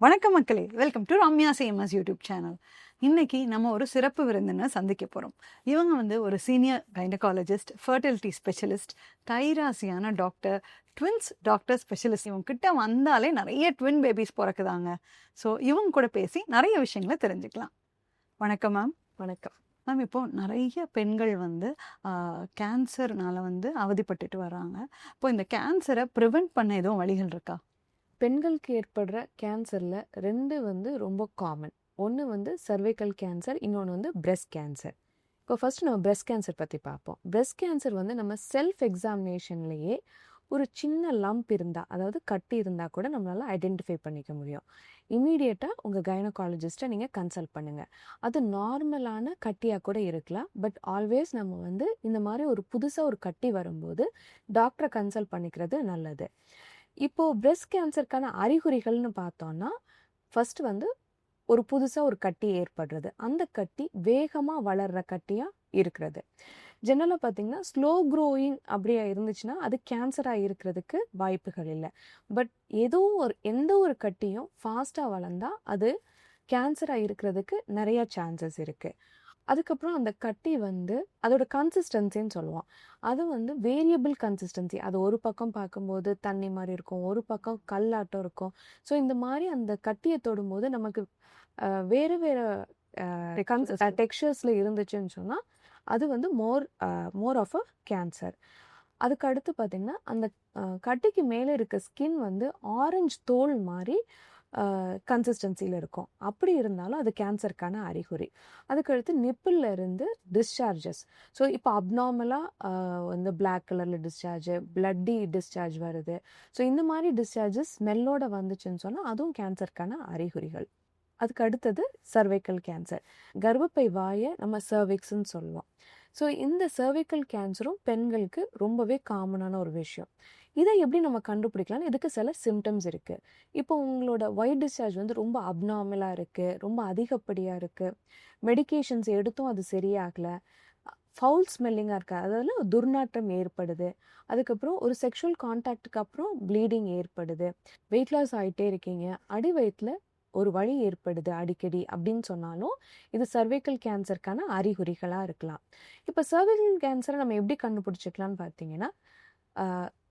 வணக்கம் மக்களே. Welcome to Ramya சேமஸ் யூடியூப் சேனல் இன்னைக்கு நம்ம ஒரு சிறப்பு விருந்தினை சந்திக்க போகிறோம் இவங்க வந்து ஒரு சீனியர் கைனகாலஜிஸ்ட் ஃபர்டிலிட்டி ஸ்பெஷலிஸ்ட் கைராசியான டாக்டர் ட்வின்ஸ் டாக்டர் ஸ்பெஷலிஸ்ட் இவங்க கிட்ட வந்தாலே நிறைய ட்வின் பேபிஸ் பிறக்குதாங்க. ஸோ இவங்க கூட பேசி நிறைய விஷயங்களை தெரிஞ்சுக்கலாம். வணக்கம் மேம் வணக்கம். மேம் இப்போ நிறைய பெண்கள் வந்து கேன்சர்னால வந்து அவதிப்பட்டுட்டு வராங்க. இப்போ இந்த கேன்சரை ப்ரிவெண்ட் பண்ண எதுவும் வழிகள் இருக்கா? பெண்களுக்கு ஏற்படுற கேன்சரில் ரெண்டு வந்து ரொம்ப காமன் ஒன்று வந்து சர்வைக்கல் கேன்சர் இன்னொன்று வந்து பிரெஸ்ட் கேன்சர் இப்போ ஃபஸ்ட்டு நம்ம பிரெஸ்ட் கேன்சர் பற்றி பார்ப்போம். பிரெஸ்ட் கேன்சர் வந்து நம்ம செல்ஃப் எக்ஸாமினேஷன்லேயே ஒரு சின்ன லம்ப் இருந்தால் அதாவது கட்டி இருந்தால் கூட நம்மளால் ஐடென்டிஃபை பண்ணிக்க முடியும். இமீடியட்டாக உங்கள் கைனகாலஜிஸ்ட்டை நீங்கள் கன்சல்ட் பண்ணுங்கள் அது நார்மலான கட்டியாக கூட இருக்கலாம் பட் ஆல்வேஸ் நம்ம வந்து இந்த மாதிரி ஒரு புதுசாக ஒரு கட்டி வரும்போது டாக்டரை கன்சல்ட் பண்ணிக்கிறது நல்லது. இப்போது பிரெஸ்ட் கேன்சருக்கான அறிகுறிகள்னு பார்த்தோன்னா ஃபஸ்ட்டு வந்து ஒரு புதுசாக ஒரு கட்டி ஏற்படுறது. அந்த கட்டி வேகமாக வளர்கிற கட்டியாக இருக்கிறது. ஜென்ரலாக பார்த்தீங்கன்னா ஸ்லோ க்ரோயிங் அப்படியா இருந்துச்சுன்னா அது கேன்சராக இருக்கிறதுக்கு வாய்ப்புகள் இல்லை. பட் ஏதோ ஒரு எந்த ஒரு கட்டியும் ஃபாஸ்ட்டாக வளர்ந்தால் அது கேன்சராக இருக்கிறதுக்கு நிறையா சான்சஸ் இருக்குது அதுக்கப்புறம் அந்த கட்டி வந்து அதோட கன்சிஸ்டன்சின்னு சொல்லுவோம். அது வந்து வேரியபிள் கன்சிஸ்டன்சி அது ஒரு பக்கம் பார்க்கும்போது தண்ணி மாதிரி இருக்கும் ஒரு பக்கம் கல்லாட்டம் இருக்கும். ஸோ இந்த மாதிரி அந்த கட்டியை தொடும்போது நமக்கு வேறு வேறு டெக்ஸ்சர்ஸில் இருந்துச்சுன்னு சொன்னால் அது வந்து மோர் மோர் ஆஃப் அ கேன்சர் அதுக்கு அடுத்து பார்த்திங்கன்னா அந்த கட்டிக்கு மேலே இருக்க ஸ்கின் வந்து ஆரஞ்சு தோல் மாதிரி கன்சிஸ்டன்சியில் இருக்கும். அப்படி இருந்தாலும் அது கேன்சருக்கான அறிகுறி. அதுக்கடுத்து நிப்பிளில் இருந்து டிஸ்சார்ஜஸ் ஸோ இப்போ அப்நார்மலாக வந்து பிளாக் கலரில் டிஸ்சார்ஜ் பிளட்டி டிஸ்சார்ஜ் வருது. ஸோ இந்த மாதிரி டிஸ்சார்ஜஸ் ஸ்மெல்லோட வந்துச்சுன்னு சொன்னால் அதுவும் கேன்சருக்கான அறிகுறிகள். அதுக்கு அடுத்தது சர்வைக்கல் கேன்சர் கர்ப்பப்பை வாயை நம்ம சர்விக்ஸ்ன்னு சொல்லுவோம். ஸோ இந்த சர்வைக்கல் கேன்சரும் பெண்களுக்கு ரொம்பவே காமனான ஒரு விஷயம். இதை எப்படி நம்ம கண்டுபிடிக்கலாம்? இதுக்கு சில சிம்டம்ஸ் இருக்குது இப்போ உங்களோட ஒயிட் டிஸ்சார்ஜ் வந்து ரொம்ப அப்நார்மலாக இருக்குது ரொம்ப அதிகப்படியாக இருக்குது மெடிக்கேஷன்ஸ் எடுத்தும் அது சரியாகலை. ஃபவுல் ஸ்மெல்லிங்காக இருக்குது அதாவது துர்நாற்றம் ஏற்படுது. அதுக்கப்புறம் ஒரு செக்ஷுவல் கான்டாக்டுக்கு அப்புறம் ப்ளீடிங் ஏற்படுது. வெயிட் லாஸ் ஆகிட்டே இருக்கீங்க. அடி வயிற்றில் ஒரு வழி ஏற்படுது அடிக்கடி அப்படின்னு சொன்னாலும் இது சர்வைக்கல் கேன்சருக்கான அறிகுறிகளாக இருக்கலாம். இப்போ சர்வைக்கல் கேன்சரை நம்ம எப்படி கண்டுபிடிச்சிக்கலாம்னு பார்த்தீங்கன்னா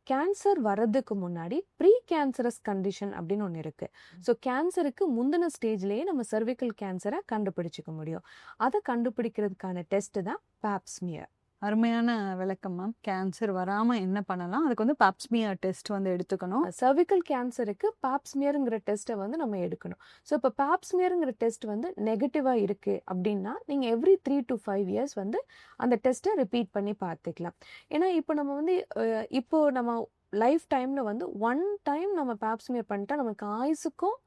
கேன்சர் வர்றதுக்கு முன்னாடி ப்ரீ கேன்சரஸ் கண்டிஷன் அப்படின்னு ஒன்று இருக்குது ஸோ கேன்சருக்கு முந்தின ஸ்டேஜ்லேயே நம்ம சர்விக்கல் கேன்சரை கண்டுபிடிச்சிக்க முடியும். அதை கண்டுபிடிக்கிறதுக்கான டெஸ்ட் தான் பேப்ஸ்மியர் அருமையான விளக்கம் மேம் கேன்சர் வராமல் என்ன பண்ணலாம்? அதுக்கு வந்து பாப்ஸ்மியர் டெஸ்ட் வந்து எடுத்துக்கணும். சர்விக்கல் கேன்சருக்கு பாப்ஸ்மியருங்கிற டெஸ்ட்டை வந்து நம்ம எடுக்கணும். ஸோ இப்போ பாப்ஸ்மியருங்கிற டெஸ்ட் வந்து நெகட்டிவாக இருக்குது அப்படின்னா நீங்கள் every three to five years வந்து அந்த டெஸ்ட்டை ரிப்பீட் பண்ணி பார்த்துக்கலாம். ஏன்னா இப்போ நம்ம வந்து அஹ், இப்போ நம்ம லைஃப் டைமில் வந்து ஒன் டைம் நம்ம பாப்ஸ்மியர் பண்ணிட்டா நமக்கு ஆயுசுக்கும்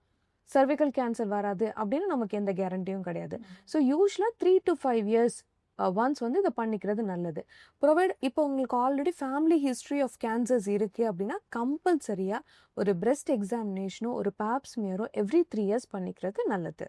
சர்விக்கல் கேன்சர் வராது அப்படின்னு நமக்கு எந்த கேரண்டியும் கிடையாது. ஸோ யூஸ்வலாக three to five years once வந்து இதை பண்ணிக்கிறது நல்லது. ப்ரொவைட் இப்போ உங்களுக்கு already family history of cancers இருக்குது அப்படின்னா கம்பல்சரியாக ஒரு பிரெஸ்ட் எக்ஸாமினேஷனோ ஒரு பேப்ஸ்மியரோ எவ்ரி த்ரீ இயர்ஸ் பண்ணிக்கிறது நல்லது.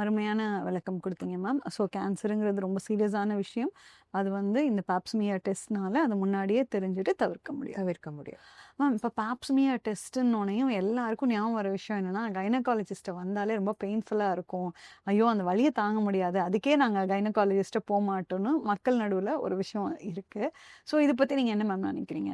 அருமையான விளக்கம் கொடுத்தீங்க மேம் ஸோ கேன்சருங்கிறது ரொம்ப சீரியஸான விஷயம். அது வந்து இந்த பாப்ஸ்மியர் டெஸ்ட்னால அது முன்னாடியே தெரிஞ்சுட்டு தவிர்க்க முடியும். தவிர்க்க முடியும். மேம் இப்போ பாப்ஸ்மியர் டெஸ்ட்டுன்னொனையும் எல்லாருக்கும் ஞாபகம் வர விஷயம் என்னன்னா கைனகாலஜிஸ்ட்டை வந்தாலே ரொம்ப பெயின்ஃபுல்லாக இருக்கும். ஐயோ அந்த வலியை தாங்க முடியாது. அதுக்கே நாங்கள் கைனகாலஜிஸ்ட்டை போக மாட்டோம்னு மக்கள் நடுவில் ஒரு விஷயம் இருக்குது ஸோ இதை பற்றி நீங்கள் என்ன மேம் நினைக்கிறீங்க?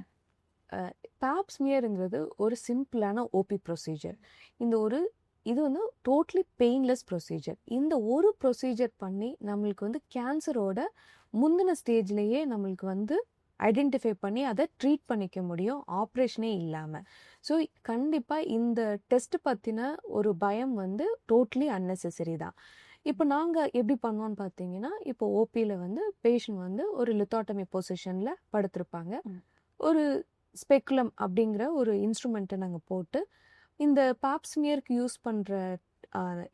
பேப்ஸ்மியருங்கிறது ஒரு சிம்பிளான ஓபி ப்ரொசீஜர் இந்த ஒரு இது வந்து டோட்லி பெயின்லெஸ் ப்ரொசீஜர் இந்த ஒரு ப்ரொசீஜர் பண்ணி நம்மளுக்கு வந்து கேன்சரோட முந்தின ஸ்டேஜ்லேயே நம்மளுக்கு வந்து ஐடென்டிஃபை பண்ணி அதை ட்ரீட் பண்ணிக்க முடியும். ஆப்ரேஷனே இல்லாமல் ஸோ கண்டிப்பாக இந்த டெஸ்ட் பற்றின ஒரு பயம் வந்து டோட்லி unnecessary தான். இப்போ நாங்கள் எப்படி பண்ணோம்னு பார்த்தீங்கன்னா இப்போ ஓபியில் வந்து பேஷண்ட் வந்து ஒரு லித்தாட்டமி பொசிஷனில் படுத்திருப்பாங்க. ஒரு ஸ்பெக்குலம் அப்படிங்கிற ஒரு இன்ஸ்ட்ருமெண்ட்டை நாங்கள் போட்டு இந்த பாப்ஸ்மியருக்கு யூஸ் பண்ணுற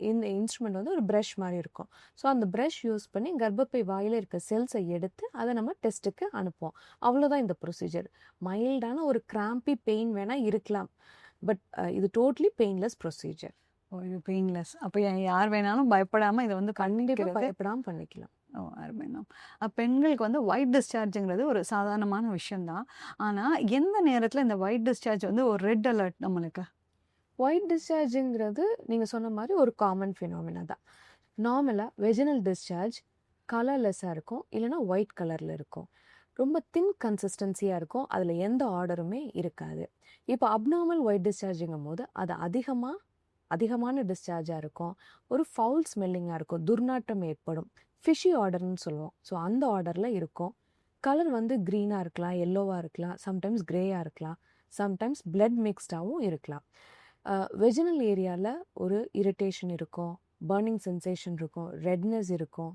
இந்த இன்ஸ்ட்ருமெண்ட் வந்து ஒரு ப்ரஷ் மாதிரி இருக்கும். ஸோ அந்த ப்ரஷ் யூஸ் பண்ணி கர்ப்பப்பை வாயில் இருக்க செல்ஸை எடுத்து அதை நம்ம டெஸ்ட்டுக்கு அனுப்புவோம். அவ்வளோதான் இந்த ப்ரொசீஜர் மைல்டான ஒரு கிராம்பி பெயின் வேணால் இருக்கலாம். பட் இது டோட்லி பெயின்லெஸ் ப்ரொசீஜர் ஓ இது பெயின்லெஸ் அப்போ யார் வேணாலும் பயப்படாமல் இதை வந்து கண்டிப்பாக பயப்படாமல் பண்ணிக்கலாம். ஓ அருமை மேம். பெண்களுக்கு வந்து ஒயிட் டிஸ்சார்ஜுங்கிறது ஒரு சாதாரணமான விஷயம்தான். ஆனால் எந்த நேரத்தில் இந்த ஒயிட் டிஸ்சார்ஜ் வந்து ஒரு ரெட் அலர்ட் நம்மளுக்கு? ஒயிட் டிஸ்சார்ஜுங்கிறது நீங்கள் சொன்ன மாதிரி ஒரு காமன் ஃபினாமினா தான். நார்மலாக வெஜினல் டிஸ்சார்ஜ் கலர்லெஸ்ஸாக இருக்கும் இல்லைன்னா ஒயிட் கலரில் இருக்கும். ரொம்ப தின் கன்சிஸ்டன்சியாக இருக்கும் அதில் எந்த ஆர்டருமே இருக்காது. இப்போ அப்நார்மல் ஒயிட் டிஸ்சார்ஜுங்கும் போது அது அதிகமாக அதிகமான டிஸ்சார்ஜாக இருக்கும். ஒரு ஃபவுல் ஸ்மெல்லிங்காக இருக்கும் துர்நாற்றம் ஏற்படும். ஃபிஷி ஆர்டர்னு சொல்லுவோம். ஸோ அந்த ஆர்டரில் இருக்கும். கலர் வந்து க்ரீனாக இருக்கலாம் எல்லோவாக இருக்கலாம் சம்டைம்ஸ் க்ரேயாக இருக்கலாம் சம்டைம்ஸ் பிளட் மிக்ஸ்டாகவும் இருக்கலாம். வெஜினல் ஏரியாவில் ஒரு இரிட்டேஷன் இருக்கும் பர்னிங் சென்சேஷன் இருக்கும் ரெட்னஸ் இருக்கும்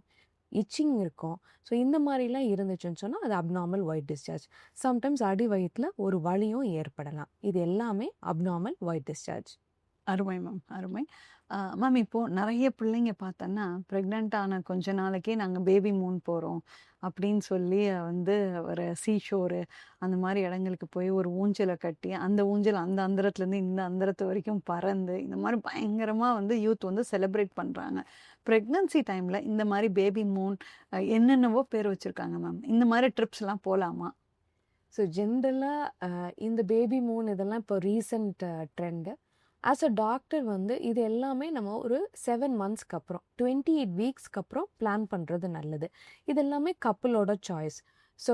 இச்சிங் இருக்கும். ஸோ இந்த மாதிரிலாம் இருந்துச்சுன்னு சொன்னால் அது அப்நார்மல் ஒயிட் டிஸ்சார்ஜ் சம்டைம்ஸ் அடி வயிற்றில் ஒரு வலியும் ஏற்படலாம். இது எல்லாமே அப்நார்மல் ஒயிட் டிஸ்சார்ஜ் அருமை மேம் அருமை. மேம் இப்போது நிறைய பிள்ளைங்க பார்த்தோன்னா ப்ரெக்னென்ட் ஆன கொஞ்ச நாளைக்கே நாங்கள் பேபி மூன் போகிறோம் அப்படின்னு சொல்லி வந்து ஒரு சீஷோரு அந்த மாதிரி இடங்களுக்கு போய் ஒரு ஊஞ்சலை கட்டி அந்த ஊஞ்சல் அந்த அந்தரத்துலேருந்து இந்த அந்தரத்து வரைக்கும் பறந்து இந்த மாதிரி பயங்கரமாக வந்து யூத் வந்து செலிப்ரேட் பண்ணுறாங்க ப்ரெக்னன்சி டைமில் இந்த மாதிரி பேபி மூன் என்னென்னவோ பேர் வச்சுருக்காங்க மேம். இந்த மாதிரி ட்ரிப்ஸ்லாம் போகலாமா ஸோ ஜென்ரலாக இந்த பேபி மூன் இதெல்லாம் இப்போ recent trend. As a doctor வந்து இது எல்லாமே நம்ம ஒரு செவன் மந்த்ஸ்க்கு அப்புறம் டுவெண்ட்டி எயிட் வீக்ஸ்க்கு அப்புறம் பிளான் பண்ணுறது நல்லது. இது எல்லாமே கப்பலோட சாய்ஸ் ஸோ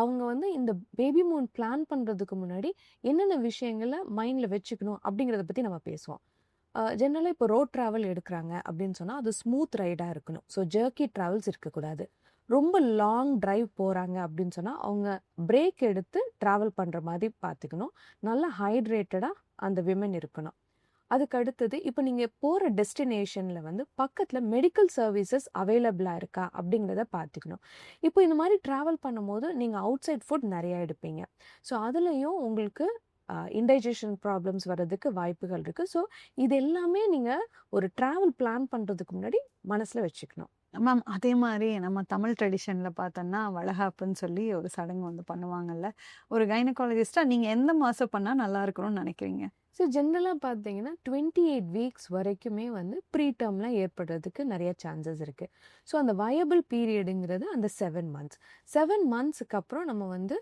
அவங்க வந்து இந்த பேபி மூன் பிளான் பண்ணுறதுக்கு முன்னாடி என்னென்ன விஷயங்களை மைண்டில் வச்சுக்கணும் அப்படிங்கிறத பற்றி நம்ம பேசுவோம். ஜென்ரலாக இப்போ ரோட் ட்ராவல் எடுக்கிறாங்க அப்படின்னு சொன்னால் அது ஸ்மூத் ரைடாக இருக்கணும். ஸோ ஜர்க்கி ட்ராவல்ஸ் இருக்கக்கூடாது. ரொம்ப லாங் டிரைவ் போகிறாங்க அப்படின்னு சொன்னால் அவங்க பிரேக் எடுத்து ட்ராவல் பண்ணுற மாதிரி பார்த்துக்கணும் நல்லா ஹைட்ரேட்டடாக அந்த விமன் இருக்கணும். அதுக்கு அடுத்தது இப்போ நீங்கள் போகிற டெஸ்டினேஷனில் வந்து பக்கத்தில் மெடிக்கல் சர்வீசஸ் அவைலபிளாக இருக்கா அப்படிங்கிறத பார்த்துக்கணும் இப்போ இந்த மாதிரி ட்ராவல் பண்ணும்போது நீங்கள் அவுட் சைட் ஃபுட் நிறையா எடுப்பீங்க. ஸோ அதுலேயும் உங்களுக்கு இன்டைஜஷன் ப்ராப்ளம்ஸ் வர்றதுக்கு வாய்ப்புகள் இருக்குது ஸோ இது எல்லாமே நீங்கள் ஒரு ட்ராவல் பிளான் பண்ணுறதுக்கு முன்னாடி மனசில் வச்சுக்கணும். மேம் அதே மாதிரி நம்ம தமிழ் ட்ரெடிஷனில் பார்த்தோன்னா வளகாப்புன்னு சொல்லி ஒரு சடங்கு வந்து பண்ணுவாங்கல்ல. ஒரு கைனகாலஜிஸ்டாக நீங்கள் எந்த மாதம் பண்ணால் நல்லா இருக்கணும்னு நினைக்கிறீங்க? ஸோ ஜென்ரலாக பார்த்தீங்கன்னா டுவெண்ட்டி எயிட் வீக்ஸ் வரைக்குமே வந்து ப்ரீ டேர்ம்லாம் ஏற்படுறதுக்கு நிறைய சான்சஸ் இருக்குது ஸோ அந்த வயபிள் பீரியடுங்கிறது அந்த செவன் மந்த்ஸ் செவன் மந்த்ஸுக்கு அப்புறம் நம்ம வந்து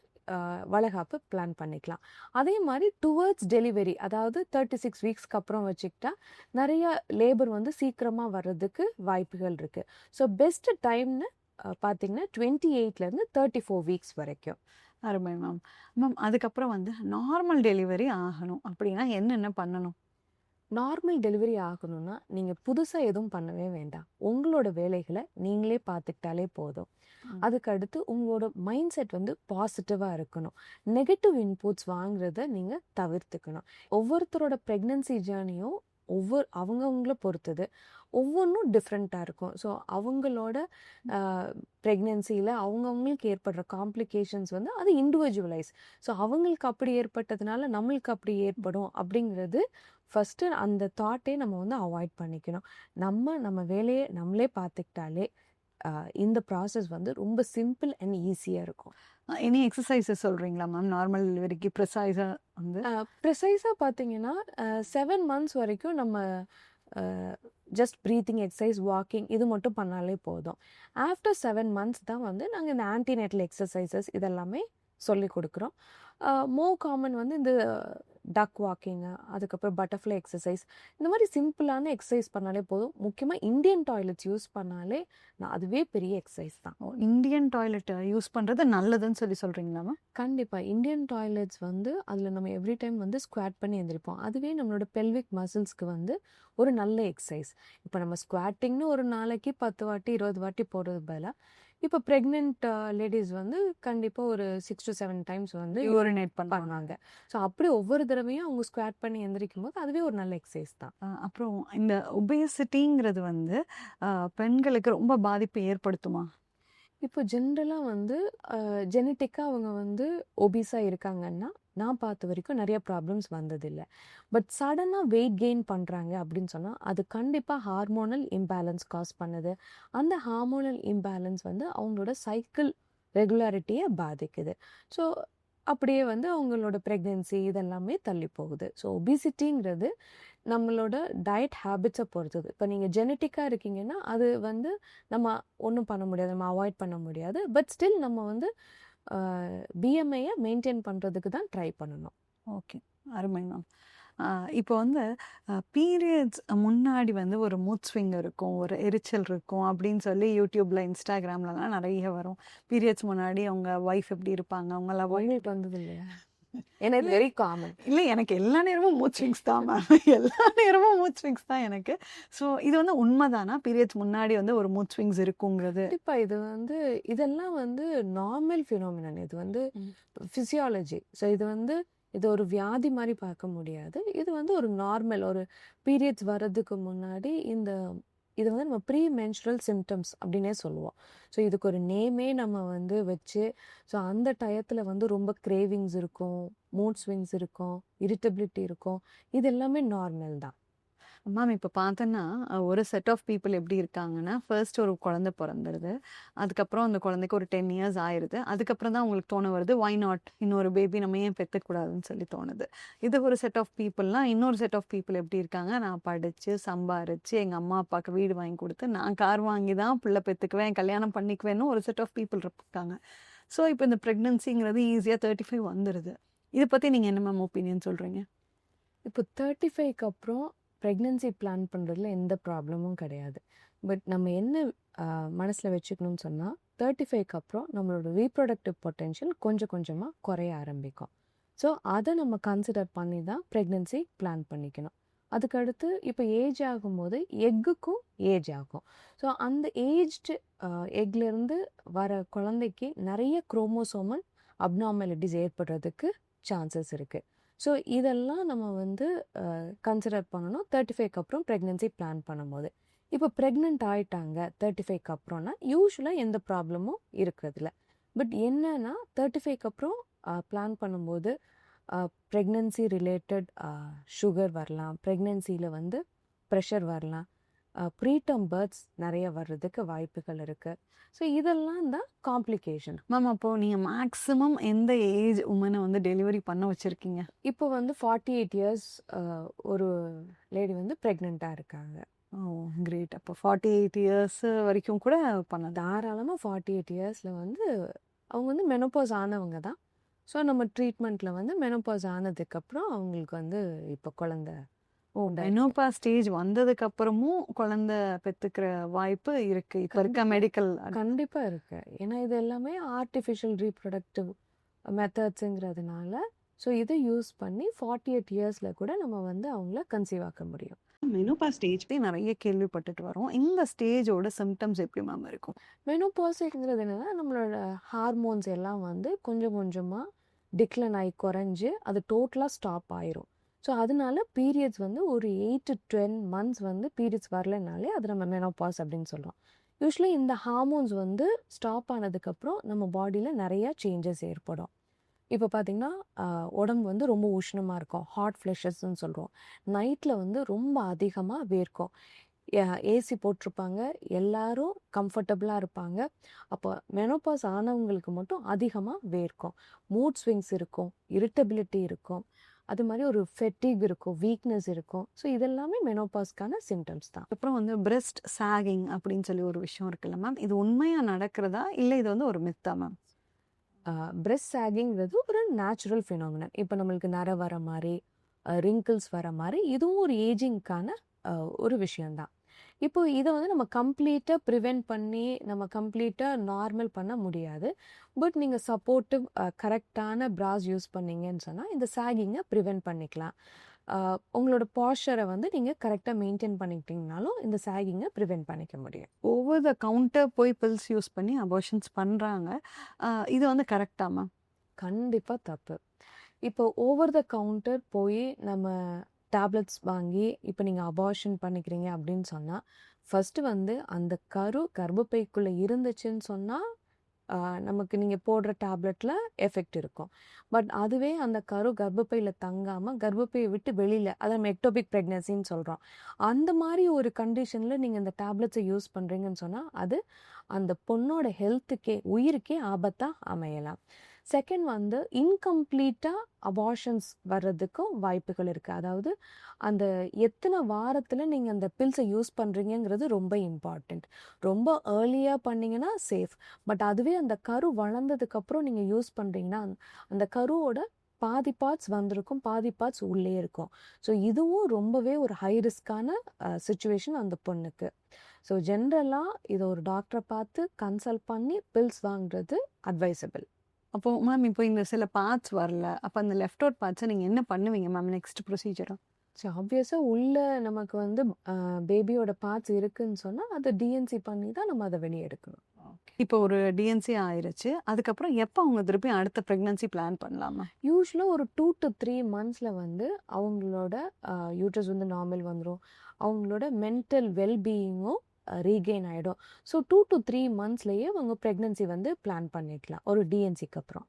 வளகாப்பு பிளான் பண்ணிக்கலாம். அதே மாதிரி டுவர்ட்ஸ் டெலிவரி அதாவது தேர்ட்டி சிக்ஸ் வீக்ஸ்க்கு அப்புறம் வச்சுக்கிட்டா நிறைய லேபர் வந்து சீக்கிரமாக வர்றதுக்கு வாய்ப்புகள் இருக்குது ஸோ பெஸ்ட் டைம்னு பார்த்தீங்கன்னா டுவெண்ட்டி எயிட்லேருந்து தேர்ட்டி ஃபோர் வீக்ஸ் வரைக்கும். அருமை மேம் மேம் அதுக்கப்புறம் வந்து நார்மல் டெலிவரி ஆகணும். அப்படின்னா என்னென்ன பண்ணணும்? நார்மல் டெலிவரி ஆகணும்னா நீங்கள் புதுசாக எதுவும் பண்ணவே வேண்டாம். உங்களோட வேலைகளை நீங்களே பார்த்துக்கிட்டாலே போதும். அதுக்கு அடுத்து உங்களோட மைண்ட் செட் வந்து பாசிட்டிவாக இருக்கணும். நெகட்டிவ் இன்புட்ஸ் வாங்குறத நீங்கள் தவிர்த்துக்கணும். ஒவ்வொருத்தரோட ப்ரெக்னன்சி ஜேர்னியும் ஒவ்வொரு அவங்கவுங்கள பொறுத்தது. ஒவ்வொன்றும் டிஃப்ரெண்ட்டாக இருக்கும். ஸோ அவங்களோட ப்ரெக்னென்சியில் அவங்கவுங்களுக்கு ஏற்படுற காம்ப்ளிகேஷன்ஸ் வந்து அது இண்டிவிஜுவலைஸ் ஸோ அவங்களுக்கு அப்படி ஏற்பட்டதுனால நம்மளுக்கு அப்படி ஏற்படும் அப்படிங்கிறது ஃபஸ்ட்டு அந்த தாட்டே நம்ம வந்து அவாய்ட் பண்ணிக்கணும். நம்ம நம்ம வேலையை நம்மளே பார்த்துக்கிட்டாலே இந்த ப்ராசஸ் வந்து ரொம்ப சிம்பிள் அண்ட் ஈஸியாக இருக்கும். எனி எக்ஸசைசஸ் சொல்கிறீங்களா மேம்? நார்மல் டெலிவரிக்கு ப்ரிசைஸாக வந்து? ப்ரிசைஸாக பார்த்தீங்கன்னா செவன் மந்த்ஸ் வரைக்கும் நம்ம ஜஸ்ட் ப்ரீத்திங் எக்ஸசைஸ் வாக்கிங் இது மட்டும் பண்ணாலே போதும். ஆஃப்டர் செவன் மந்த்ஸ் தான் வந்து நாங்கள் இந்த ஆன்டிநேட்டல் எக்ஸசைசஸ் இதெல்லாமே சொல்லி கொடுக்குறோம். மோ காமன் வந்து இந்த டக் வாக்கிங்கு அதுக்கப்புறம் பட்டர்ஃப்ளை எக்ஸசைஸ் இந்த மாதிரி சிம்பிளான எக்ஸசைஸ் பண்ணாலே போதும். முக்கியமாக இந்தியன் டாய்லெட்ஸ் யூஸ் பண்ணாலே நான் அதுவே பெரிய எக்ஸசைஸ் தான். இந்தியன் டாய்லெட் யூஸ் பண்ணுறது நல்லதுன்னு சொல்லி சொல்கிறீங்களா கண்டிப்பாக இந்தியன் டாய்லெட்ஸ் வந்து அதில் நம்ம எவ்ரி டைம் வந்து ஸ்குவாட் பண்ணி எழுந்திருப்போம் அதுவே நம்மளோட பெல்விக் மசில்ஸ்க்கு வந்து ஒரு நல்ல எக்ஸசைஸ் இப்போ நம்ம ஸ்குவாட்டிங்னு ஒரு நாளைக்கு பத்து வாட்டி இருபது வாட்டி போடுறது பதிலாக இப்போ ப்ரெக்னென்ட் லேடிஸ் வந்து கண்டிப்பாக ஒரு சிக்ஸ் டு செவன் டைம்ஸ் வந்து யூரினேட் பண்ணுவாங்க. ஸோ அப்படி ஒவ்வொரு தடவையும் அவங்க ஸ்குவாட் பண்ணி எந்திரிக்கும் போது அதுவே ஒரு நல்ல எக்ஸசைஸ் தான். அப்புறம் இந்த ஒபேசிட்டிங்கிறது வந்து பெண்களுக்கு ரொம்ப பாதிப்பு ஏற்படுத்துமா? இப்போ ஜென்ரலாக வந்து ஜெனட்டிக்காக அவங்க வந்து ஒபீஸாக இருக்காங்கன்னா நான் பார்த்த வரைக்கும் நிறைய ப்ராப்ளம்ஸ் வந்ததில்லை. பட் சடனாக வெயிட் கெயின் பண்ணுறாங்க அப்படின்னு சொன்னால் அது கண்டிப்பாக ஹார்மோனல் இம்பேலன்ஸ் காஸ் பண்ணுது. அந்த ஹார்மோனல் இம்பேலன்ஸ் வந்து அவங்களோட சைக்கிள் ரெகுலாரிட்டியை பாதிக்குது. ஸோ அப்படியே வந்து அவங்களோட ப்ரெக்னென்சி இதெல்லாமே தள்ளி போகுது. ஸோ ஒபிசிட்டிங்கிறது நம்மளோட டயட் ஹேபிட்ஸை பொறுத்தது. இப்போ நீங்கள் ஜெனட்டிக்காக இருக்கீங்கன்னா அது வந்து நம்ம ஒன்றும் பண்ண முடியாது நம்ம அவாய்ட் பண்ண முடியாது. பட் ஸ்டில் நம்ம வந்து பிஎம்ஐயை மெயின்டைன் பண்ணுறதுக்கு தான் ட்ரை பண்ணணும். ஓகே அருமை மேம் இப்போ வந்து பீரியட்ஸ் முன்னாடி வந்து ஒரு மூட் ஸ்விங் இருக்கும் ஒரு எரிச்சல் இருக்கும் அப்படின்னு சொல்லி யூடியூப்ல இன்ஸ்டாகிராம்லலாம் நிறைய வரும். பீரியட்ஸ் முன்னாடி அவங்க ஒய்ஃப் எப்படி இருப்பாங்க அவங்கள உங்களுக்கு வந்தது இல்லையா? இது வெரி காமன் இல்லை எனக்கு எல்லா நேரமும் மூட் ஸ்விங்ஸ் தான் மேம் எல்லா நேரமும் மூட் ஸ்விங்ஸ் தான் எனக்கு. ஸோ இது வந்து உண்மைதானா? பீரியட்ஸ் முன்னாடி வந்து ஒரு மூட் ஸ்விங்ஸ் இருக்குங்கிறது. கண்டிப்பா இது வந்து இதெல்லாம் வந்து நார்மல் ஃபினோமினன் இது வந்து. ஃபிசியாலஜி ஸோ இது வந்து இது ஒரு வியாதி மாதிரி பார்க்க முடியாது. இது வந்து ஒரு நார்மல் ஒரு பீரியட்ஸ் வர்றதுக்கு முன்னாடி இந்த இது வந்து நம்ம ப்ரீ மென்ஸ்ட்ரல் சிம்டம்ஸ் அப்படின்னே சொல்லுவோம். ஸோ இதுக்கு ஒரு நேமே நம்ம வந்து வச்சு ஸோ அந்த டயத்தில் வந்து ரொம்ப கிரேவிங்ஸ் இருக்கும் மூட் ஸ்விங்ஸ் இருக்கும் இரிட்டபிலிட்டி இருக்கும். இது எல்லாமே நார்மல் தான். மேம் இப்போ பார்த்தோன்னா ஒரு செட் ஆஃப் பீப்புள் எப்படி இருக்காங்கன்னா ஃபர்ஸ்ட் ஒரு குழந்தை பிறந்துடுது அதுக்கப்புறம் அந்த குழந்தைக்கு ஒரு டென் இயர்ஸ் ஆயிடுது அதுக்கப்புறம் தான் அவங்களுக்கு தோண வருது ஒய் நாட் இன்னொரு பேபி நம்ம ஏன் பெற்றுக்கூடாதுன்னு சொல்லி தோணுது. இது ஒரு செட் ஆஃப் பீப்புள்லாம் இன்னொரு செட் ஆஃப் பீப்புள் எப்படி இருக்காங்க? நான் படித்து சம்பாரித்து எங்கள் அம்மா அப்பாவுக்கு வீடு வாங்கி கொடுத்து நான் கார் வாங்கி தான் பிள்ளை பெற்றுக்குவேன் கல்யாணம் பண்ணிக்குவேன்னு ஒரு செட் ஆஃப் பீப்புள் இருக்காங்க. ஸோ இப்போ இந்த ப்ரெக்னன்சிங்கிறது ஈஸியாக தேர்ட்டி ஃபைவ் வந்துடுது இதை பற்றி நீங்கள் என்ன மேம் ஒப்பீனியன் சொல்கிறீங்க இப்போ தேர்ட்டி ஃபைவ்க்கு அப்புறம் ப்ரெக்னென்சி பிளான் பண்ணுறதுல எந்த ப்ராப்ளமும் கிடையாது. பட் நம்ம என்ன மனசில் வச்சுக்கணும்னு சொன்னால் தேர்ட்டி ஃபைவ்க்கு அப்புறம் நம்மளோட ரீப்ரொடக்டிவ் பொட்டென்ஷியல் கொஞ்சம் கொஞ்சமாக குறைய ஆரம்பிக்கும். ஸோ அதை நம்ம கன்சிடர் பண்ணி தான் ப்ரெக்னென்சி பிளான் பண்ணிக்கணும். அதுக்கடுத்து இப்போ ஏஜ் ஆகும்போது எக்குக்கும் ஏஜ் ஆகும். ஸோ அந்த ஏஜ்டு எக்லேருந்து வர குழந்தைக்கு நிறைய குரோமோசோமல் அப்நார்மாலிட்டிஸ் ஏற்படுறதுக்கு சான்சஸ் இருக்குது ஸோ இதெல்லாம் நம்ம வந்து கன்சிடர் பண்ணணும். தேர்ட்டி ஃபைவ்க்கு அப்புறம் ப்ரெக்னென்சி பிளான் பண்ணும்போது. இப்போ ப்ரெக்னென்ட் ஆயிட்டாங்க தேர்ட்டி ஃபைவ்க்கு அப்புறம்னா யூஸ்வலாக எந்த ப்ராப்ளமும் இருக்கிறதில்ல. பட் என்னன்னா தேர்ட்டி ஃபைவ்க்கு அப்புறம் பிளான் பண்ணும்போது ப்ரெக்னென்சி ரிலேட்டட் சுகர் வரலாம். ப்ரெக்னென்சியில் வந்து ப்ரெஷர் வரலாம். ப்ரீடம் பேர்த்ஸ் நிறைய வர்றதுக்கு வாய்ப்புகள் இருக்குது ஸோ இதெல்லாம் தான் காம்ப்ளிகேஷன் மேம் அப்போ நீங்க மேக்ஸிமம் எந்த ஏஜ் உமனை வந்து டெலிவரி பண்ண வச்சிருக்கீங்க? இப்போ வந்து ஃபார்ட்டி எயிட் இயர்ஸ் ஒரு லேடி வந்து ப்ரெக்னெண்ட்டாக இருக்காங்க. ஓ கிரேட் அப்போ ஃபார்ட்டி எயிட் இயர்ஸ் வரைக்கும் கூட பண்ணலாம். தாராளமாக ஃபார்ட்டி எயிட் இயர்ஸில் வந்து அவங்க வந்து மெனோபாஸ் ஆனவங்க தான். ஸோ நம்ம ட்ரீட்மெண்ட்டில் வந்து மெனோபாஸ் ஆனதுக்கப்புறம் அவங்களுக்கு வந்து இப்போ குழந்த ஓ. மெனோபா ஸ்டேஜ் வந்ததுக்கு அப்புறமும் குழந்தை பெத்துக்கிற வாய்ப்பு இருக்கு. இப்ப இருக்க கண்டிப்பா. மெடிக்கல் கண்டிப்பாக இருக்கு. ஏன்னா இது எல்லாமே ஆர்டிஃபிஷியல் ரீப்ரொடக்டிவ் மெத்தட்ஸுங்கிறதுனால ஸோ இதை யூஸ் பண்ணி ஃபார்ட்டி எயிட் இயர்ஸில் கூட நம்ம வந்து அவங்கள கன்சீவ் ஆக்க முடியும். மெனோபா ஸ்டேஜ் நிறைய கேள்விப்பட்டுட்டு வரோம். இந்த ஸ்டேஜோட சிம்டம்ஸ் எப்படி மேம் இருக்கும்? மெனோபாஸுங்கிறது என்னன்னா நம்மளோட ஹார்மோன்ஸ் எல்லாம் வந்து கொஞ்சம் கொஞ்சமாக டிக்ளைன் ஆகி குறைஞ்சு அது டோட்டலாக ஸ்டாப் ஆயிரும். ஸோ அதனால பீரியட்ஸ் வந்து ஒரு எயிட் டு டென் மந்த்ஸ் வந்து பீரியட்ஸ் வரலைனாலே அது நம்ம மெனோபாஸ் அப்படின்னு சொல்கிறோம் யூஸ்வலி இந்த ஹார்மோன்ஸ் வந்து ஸ்டாப் ஆனதுக்கப்புறம் நம்ம பாடியில் நிறையா சேஞ்சஸ் ஏற்படும். இப்போ பார்த்திங்கன்னா உடம்பு வந்து ரொம்ப உஷ்ணமாக இருக்கும். ஹாட் ஃப்ளஷஸ்ன்னு சொல்கிறோம் நைட்டில் வந்து ரொம்ப அதிகமாக வேர்க்கும். ஏசி போட்டிருப்பாங்க எல்லாரும் கம்ஃபர்டபுளாக இருப்பாங்க. அப்போ மெனோபாஸ் ஆனவங்களுக்கு மட்டும் அதிகமாக வேர்க்கும். மூட் ஸ்விங்ஸ் இருக்கும். இரிட்டபிலிட்டி இருக்கும். அது மாதிரி ஒரு ஃபெட்டிக் இருக்கும் வீக்னஸ் இருக்கும். ஸோ இதெல்லாமே மெனோபாஸ்க்கான சிம்டம்ஸ் தான். அப்புறம் வந்து பிரெஸ்ட் சாகிங் அப்படின்னு சொல்லி ஒரு விஷயம் இருக்குல்ல மேம் இது உண்மையா நடக்கிறதா? இல்ல இது வந்து ஒரு மித்தா மேம் பிரெஸ்ட் சாகிங்கிறது ஒரு நேச்சுரல் ஃபினாமினன் இப்போ நம்மளுக்கு நர வர மாதிரி ரிங்கிள்ஸ் வர மாதிரி இதுவும் ஒரு ஏஜிங்க்கான ஒரு விஷயம்தான். இப்போ இதை வந்து நம்ம கம்ப்ளீட்டாக ப்ரிவென்ட் பண்ணி நம்ம கம்ப்ளீட்டாக நார்மல் பண்ண முடியாது. பட் நீங்கள் சப்போர்ட்டிவ் கரெக்டான பிராஸ் யூஸ் பண்ணீங்கன்னு சொன்னால் இந்த சாகிங்கை ப்ரிவென்ட் பண்ணிக்கலாம். உங்களோட பாஸ்டரை வந்து நீங்கள் கரெக்டாக மெயின்டைன் பண்ணிக்கிட்டீங்கனாலும் இந்த சாகிங்கை ப்ரிவென்ட் பண்ணிக்க முடியும். ஓவர் த கவுண்டர் போய் பில்ஸ் யூஸ் பண்ணி அபார்ஷன்ஸ் பண்றாங்க. ஆஹ் இது வந்து கரெக்டா மேம் கண்டிப்பாக தப்பு. இப்போ ஓவர் த கவுண்டர் போய் நம்ம டேப்லெட்ஸ் வாங்கி இப்போ நீங்கள் அபார்ஷன் பண்ணிக்கிறீங்க அப்படின்னு சொன்னால் ஃபஸ்ட்டு வந்து அந்த கரு கர்ப்பப்பைக்குள்ளே இருந்துச்சுன்னு சொன்னால் நமக்கு நீங்கள் போடுற டேப்லெட்டில் எஃபெக்ட் இருக்கும். பட் அதுவே அந்த கரு கர்ப்பப்பையில் தங்காமல் கர்ப்பப்பையை விட்டு வெளியில் அதை நம்ம எக்டோபிக் ப்ரெக்னன்சின்னு சொல்கிறோம் அந்த மாதிரி ஒரு கண்டிஷனில் நீங்கள் இந்த டேப்லெட்ஸை யூஸ் பண்ணுறீங்கன்னு சொன்னால் அது அந்த பொண்ணோட ஹெல்த்துக்கே உயிருக்கே ஆபத்தாக அமையலாம். செகண்ட் வந்து இன்கம்ப்ளீட்டாக அபார்ஷன்ஸ் வர்றதுக்கும் வாய்ப்புகள் இருக்குது அதாவது அந்த எத்தனை வாரத்தில் நீங்கள் அந்த பில்ஸை யூஸ் பண்ணுறீங்கங்கிறது ரொம்ப இம்பார்ட்டண்ட் ரொம்ப ஏர்லியாக பண்ணீங்கன்னா சேஃப் பட் அதுவே அந்த கரு வளர்ந்ததுக்கப்புறம் நீங்கள் யூஸ் பண்ணுறீங்கன்னா அந்த கருவோட பாதி பார்ட்ஸ் வந்திருக்கும் பாதி பார்ட்ஸ் உள்ளே இருக்கும். ஸோ இதுவும் ரொம்பவே ஒரு ஹை ரிஸ்க்கான சுச்சுவேஷன் அந்த பொண்ணுக்கு. ஸோ ஜென்ரலாக இதை ஒரு டாக்டரை பார்த்து கன்சல்ட் பண்ணி பில்ஸ் வாங்குறது அட்வைசபிள் அப்போ மேம் இப்போ இந்த சில பார்ட்ஸ் வரல. அப்போ அந்த லெஃப்ட் அவுட் பார்ட்ஸை நீங்கள் என்ன பண்ணுவீங்க மேம் நெக்ஸ்ட் ப்ரொசீஜரும் ஸோ ஆப்வியஸாக உள்ள நமக்கு வந்து பேபியோட பார்ட்ஸ் இருக்குன்னு சொன்னால் அதை டிஎன்சி பண்ணி தான் நம்ம அதை வெளியே எடுக்கணும். இப்போ ஒரு டிஎன்சி ஆயிருச்சு. அதுக்கப்புறம் எப்போ அவங்க திருப்பி அடுத்த ப்ரெக்னன்சி பிளான் பண்ணலாமா? யூஸ்வலாக ஒரு டூ டு த்ரீ மந்த்ஸில் வந்து அவங்களோட யூட்ரஸ் வந்து நார்மல் வந்துடும் அவங்களோட மென்டல் வெல்பீயிங்கும் ரீகெயின் ஆகிடும் ஸோ டூ டு த்ரீ மந்த்ஸ்லேயே அவங்க ப்ரெக்னன்சி வந்து பிளான் பண்ணிக்கலாம். ஒரு டிஎன்சிக்கு அப்புறம்.